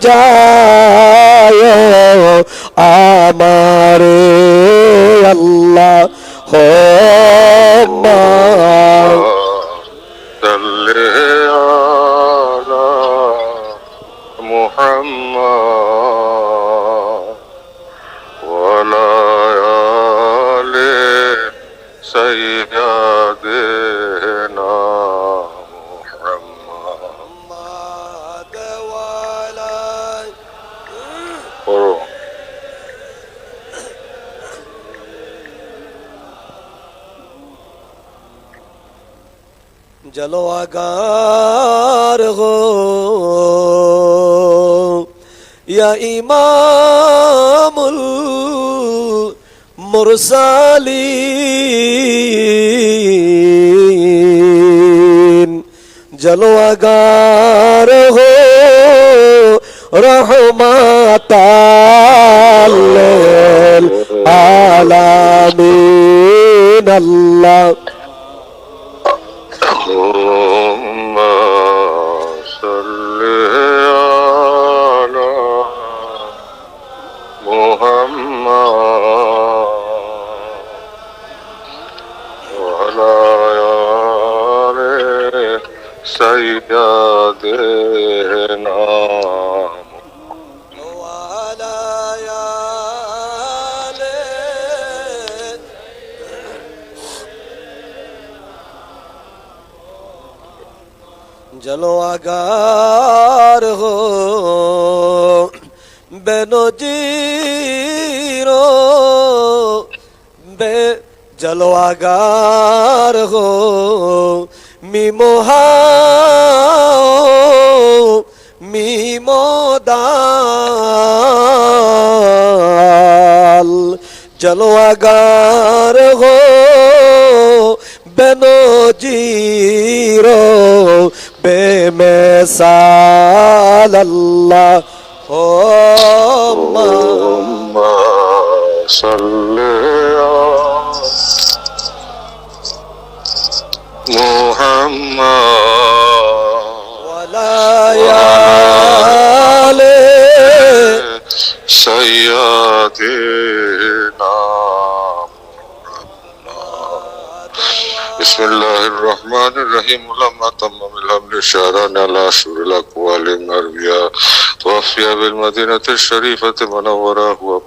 যায় জলোয়াগার গো। ইয়া ইমামুল মুরসালিন। জলোয়াগার হো রহমাতাল আলামিন। আল্লাহ। Oh. জলওয়াগার হো। বেনজিরো বে জলওয়াগার হো। মিমোহা মিমোদাল। জলওয়াগার হো। বেনজিরো প্রেমে সাল্লাহ ও মোহাম্মদ ওয়ালা সৈয়দে بسم الله الرحمن الرحيم لما تم من حمل شهران على لك الأقوال توفي بالمدينة الشريفة منورة هو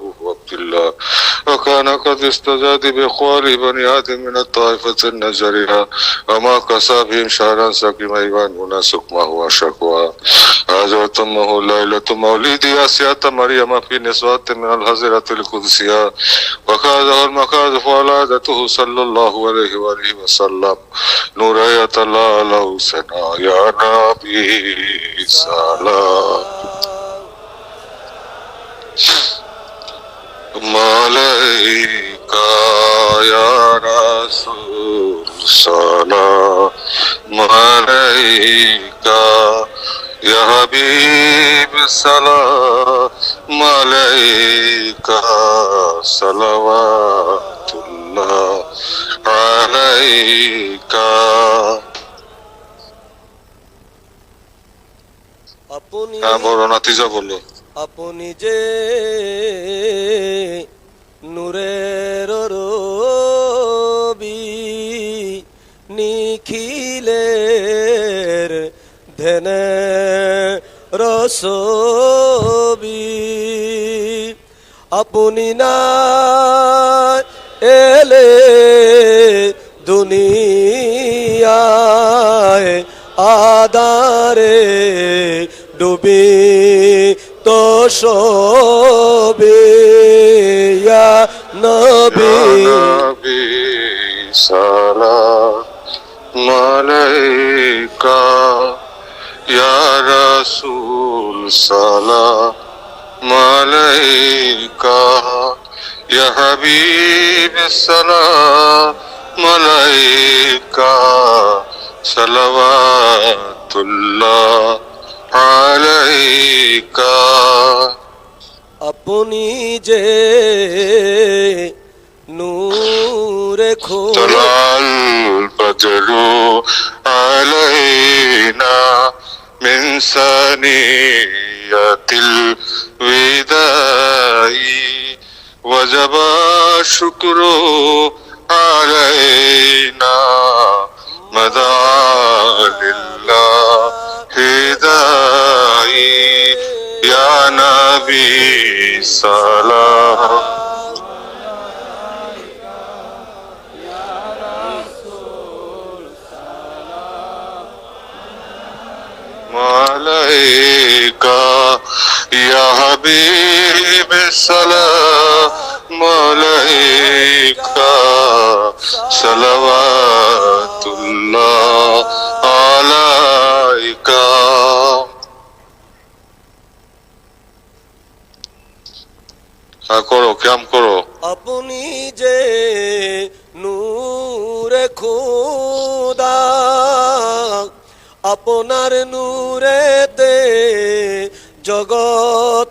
وكان قد استزاد بإخوال بني آدم من الطائفة النجرية، وما كسى بهم شهرا سقيم أيوان هنا سقمه وشكوى. هذا وتمه ليلة مولد آسيا مريم في نسوة من الهزرة القدسية. وكاده المكاذف ولادته صلى الله عليه وآله وسلم. نورية الله له سنا يا نبي سلام মালাইকা ইয়া রাসূল সালাম আলাইকা ইয়া হাবিব সালাম আলাইকা সালাওয়াতুল্লাহ আলাইকা বড় নাতিজা বলল আপনি যে নূরের রবি নিখিলের ধেনে রসবি আপনি না এলে দুনিয়ায় আদারে ডুবি তো শোবে ইয়া নবী। সালাম মালাইকা ইয়া রাসূল, সালাম মালাইকা ইয়া হাবিব, সালাম মালাইকা সালাওয়াতুল্লাহ। الله عليك আপনি যে নূরে খো طلع البدر علينا من ثنية الوداع وجب الشكر علينا مدعا لله হেদাই ইয়া নবী সালাম।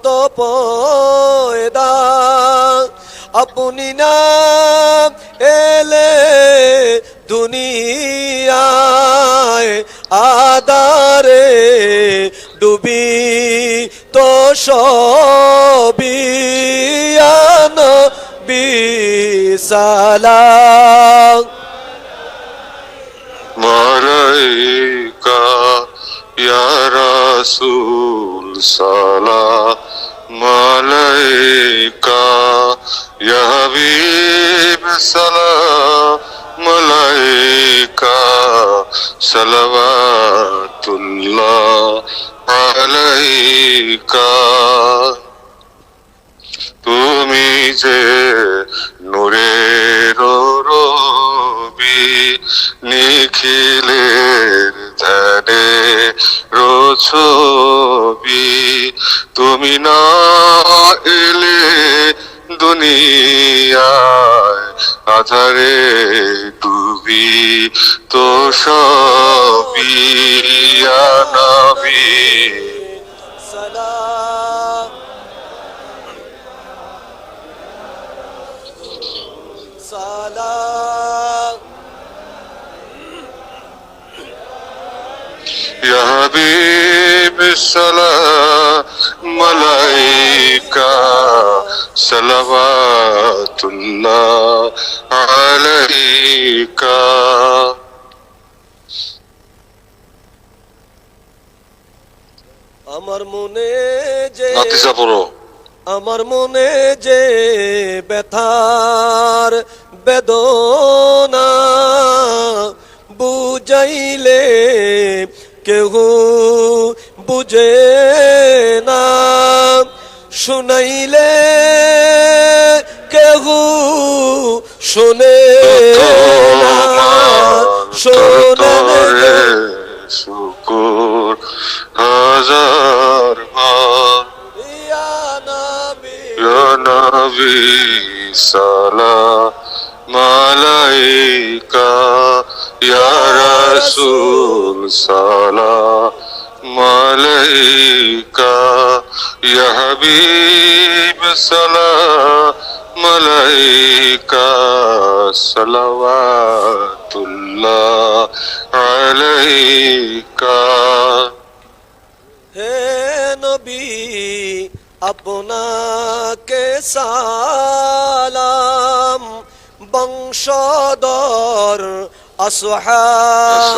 তপদা আপনি না এলে দুনিয়ায় আদারে ডুবি তো সবি বিশালা মারাইকা ইয়ারা সুল সালা আলাইকা ইয়া হাবিব সালাম আলাইকা সালাওয়াতুল্লাহ আলাইকা। তুমি যে নূরের রো রবি নিখিলের ধ্যানে রছবি। তুমি না এলে দুনিয়ায় আধারে ডুবি। তো সবই নবী يا حبيب السلام عليك صلوات الله عليك আমার মনে যে নাতিজা পড়ো আমার মনে যে ব্যথার বেদনা বুঝাইলে কেহ বুঝে না। শুনাইলে কেহ শোনে শোনে শুকুর হাজার ইয়া নবী। يا حبيب سلام عليك صلوات الله عليك হে নবী আপনাকে সালাম বংশধর আসহাব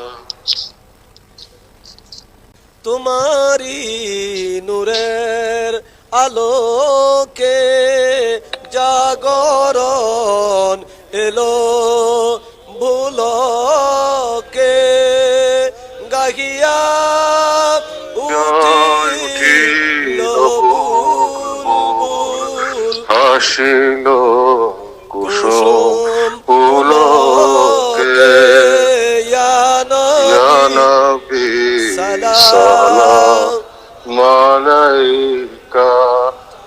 তোমারি নূরের আলোকে জাগরণ এলো ভুলকে গাহিয়া হাসিল কুসুম পুলকে সালাম সালাম আলাইকা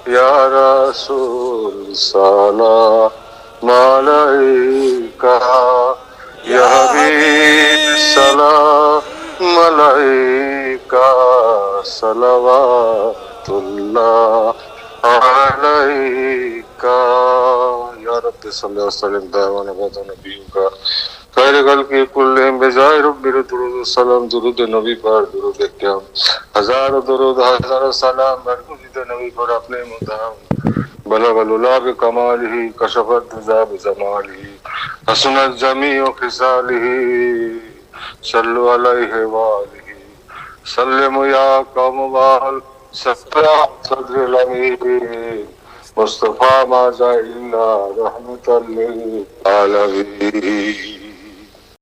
ইয়া রাসূল সালাম আলাইকা ইয়া হাবিব সালাম আলাইকা সালাওয়াতুল্লাহ আলাইকা ইয়া রাব্বি সাল্লি ওয়া সাল্লিম দাওয়ানা বাদা خیر گل کی کل بے رب میرے درود السلام درود نبی پر، درود اکیام ہزار درود، ہزار سلام مرکزید نبی پر اپنے مدام۔ بلغ اللہ بکمال ہی کشفت زاب زمال ہی حسنت جمیع خسال ہی صلو علیہ وآلہ۔ سلم یا قوم وآل سفیہ صدر الامیر۔ مصطفیٰ ما جائلنا رحمت للعالمین۔